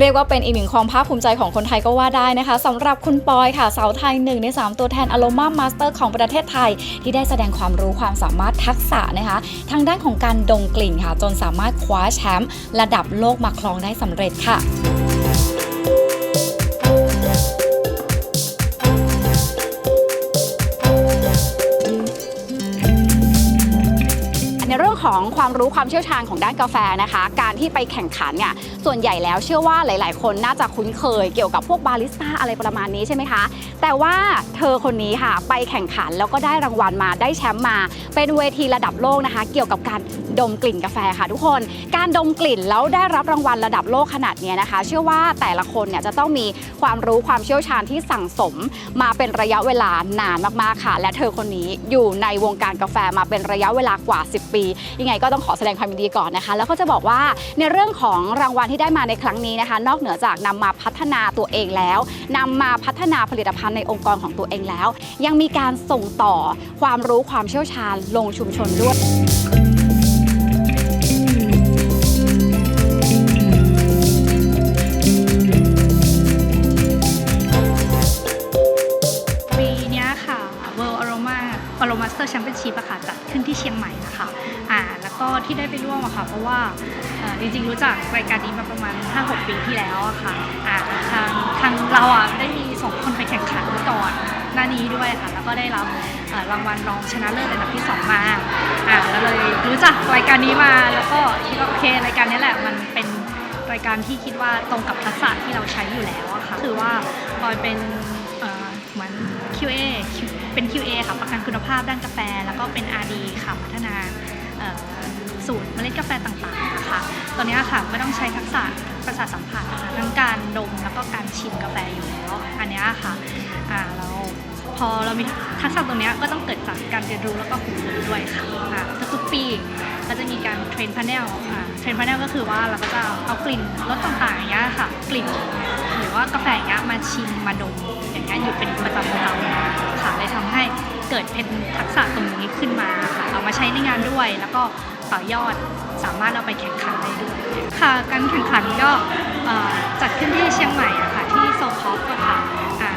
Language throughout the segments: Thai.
เรียกว่าเป็นอีกหนึ่งความภาคภูมิใจของคนไทยก็ว่าได้นะคะสำหรับคุณปอยค่ะสาวไทยหนึ่งใน 3 ตัวแทนอโลมามาสเตอร์ของประเทศไทย ที่ได้แสดงความรู้ความสามารถทักษะนะคะ ทางด้านของการดมกลิ่นค่ะ จนสามารถคว้าแชมป์ระดับโลกมาครองได้สำเร็จค่ะ ในเรื่องของความรู้ความเชี่ยวชาญของด้านกาแฟนะคะ การที่ไปแข่งขันเนี่ยส่วนใหญ่แล้วเชื่อว่าหลาย ๆ คนน่าจะคุ้นเคยเกี่ยวกับพวกบาริสต้าอะไรประมาณนี้ใช่ไหมคะ แต่ว่าเธอคนนี้ค่ะไปแข่งขันแล้วก็ได้รางวัลมาได้แชมป์มา เป็นเวทีระดับโลกนะคะ เกี่ยวกับการดมกลิ่นกาแฟค่ะทุกคน การดมกลิ่นแล้วได้รับรางวัลระดับโลกขนาดเนี้ยนะคะ เชื่อว่าแต่ละคนเนี่ยจะต้องมีความรู้ความเชี่ยวชาญที่สั่งสม มาเป็นระยะเวลานานมาก ๆ ค่ะ และเธอคนนี้อยู่ในวงการกาแฟมาเป็นระยะเวลากว่า 10 ปียังไงก็ต้องขอแสดงความยินดีก่อนนะคะ แล้วก็จะบอกว่าในเรื่องของรางวัลที่ได้มาในครั้งนี้นะคะ นอกเหนือจากนำมาพัฒนาตัวเองแล้วนำมาพัฒนาผลิตภัณฑ์ในองค์กรของตัวเองแล้ว ยังมีการส่งต่อความรู้ความเชี่ยวชาญลงชุมชนด้วยปีนี้ค่ะ World Aroma Aroma Master Championship อะค่ะจัดขึ้นที่เชียงใหม่นะคะ ก็ที่ได้ไปร่วมอะค่ะ เพราะว่าจริงๆรู้จักรายการนี้มาประมาณ 5-6 ปีที่แล้วอะค่ะทางทางเราอะได้มีส่งคนไปแข่งขันก่อนหน้านี้ด้วยค่ะ แล้วก็ได้รับรางวัลรองชนะเลิศอันดับที่ 2 มาอ่าแล้วเลยรู้จักรายการนี้มาแล้วก็คิดว่าโอเครายการนี้แหละมันเป็นรายการที่คิดว่าตรงกับทักษะที่เราใช้อยู่แล้วอะค่ะคือว่าปอยเป็นเหมือน QA เป็น QA ค่ะประกันคุณภาพด้านกาแฟ แล้วก็เป็น RD ค่ะพัฒนา สูตรเมล็ดกาแฟต่างๆนะคะตอนนี้ค่ะไม่ต้องใช้ทักษะประสาทสัมผัสทั้งการดมแล้วก็การชิมกาแฟอยู่แล้วอันนี้ค่ะเราพอเรามีทักษะตรงนี้ก็ต้องเกิดจากการเรียนรู้แล้วก็ฝึกฝนด้วยค่ะทุกๆปีก็จะมีการเทรนพาร์เนลเทรนพาร์เนลก็คือว่าเราก็จะเอากลิ่นรสต่างๆอย่างเงี้ยค่ะ กลิ่นหรือว่ากาแฟอย่างเงี้ยมาชิมมาดมอย่างเงี้ยอยู่เป็นประจำประจำค่ะเลยทำ เกิดเป็นทักษะตรงนี้ขึ้นมาค่ะเอามาใช้ในงานด้วย แล้วก็ต่อยอดสามารถเอาไปแข่งขันได้ด้วยค่ะการแข่งขันก็จัดขึ้นที่เชียงใหม่อะค่ะที่โซคอฟค่ะอ่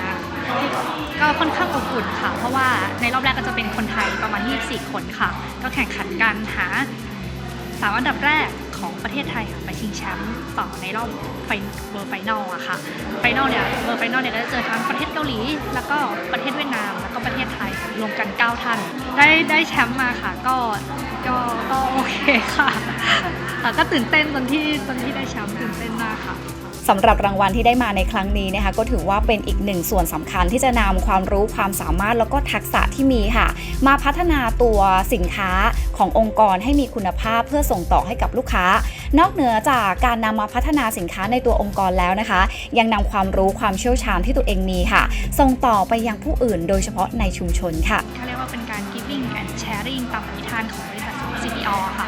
ก็ค่อนข้างอบอุ่นค่ะ เพราะว่าในรอบแรกก็จะเป็นคนไทยประมาณ 24 คนค่ะ ก็แข่งขันกันหาสามอันดับแรก ของประเทศไทยค่ะไปชิงแชมป์ต่อในรอบไฟเบอร์ไฟนอลอะค่ะไฟนอลเนี่ยเบอร์ไฟนอลเนี่ยก็จะเจอทั้งประเทศเกาหลี แล้วก็ประเทศเวียดนามแล้วก็ประเทศไทยรวมกัน 9ท่านได้ได้แชมป์มาค่ะ ก็ก็ก็โอเคค่ะแต่ก็ตื่นเต้นตอนที่ตอนที่ได้แชมป์ตื่นเต้นมากค่ะ สำหรับรางวัลที่ได้มาในครั้งนี้นะคะ ก็ถือว่าเป็นอีกหนึ่งส่วนสำคัญที่จะนำความรู้ความสามารถแล้วก็ทักษะที่มีค่ะ มาพัฒนาตัวสินค้าขององค์กรให้มีคุณภาพเพื่อส่งต่อให้กับลูกค้า นอกเหนือจากการนำมาพัฒนาสินค้าในตัวองค์กรแล้วนะคะ ยังนำความรู้ความเชี่ยวชาญที่ตัวเองมีค่ะ ส่งต่อไปยังผู้อื่น โดยเฉพาะในชุมชนค่ะเขาเรียกว่าเป็นการ giving and sharing ตามปณิธานของบริษัท CPO ค่ะ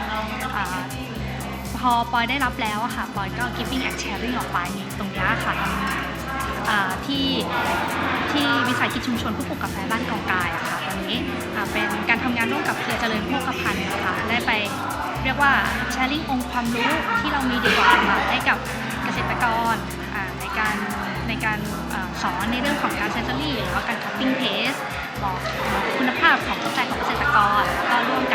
พอปอยได้รับแล้วอะค่ะปอยก็ giving and sharing ออกไปตรงนี้ค่ะอ่าที่ที่วิสาหกิจชุมชนผู้ปลูกกาแฟบ้านกองกายอะค่ะตอนนี้เป็นการทำงานร่วมกับเครือเจริญโภคภัณฑ์นะคะได้ไปเรียกว่า sharing องค์ความรู้ที่เรามีดีกว่าค่ะให้กับเกษตรกรในการในการสอนในเรื่องของการเซนเซอรี่หรือว่าการ cupping taste บอกคุณภาพของกาแฟของเกษตรกรแล้วก็ร่วมกัน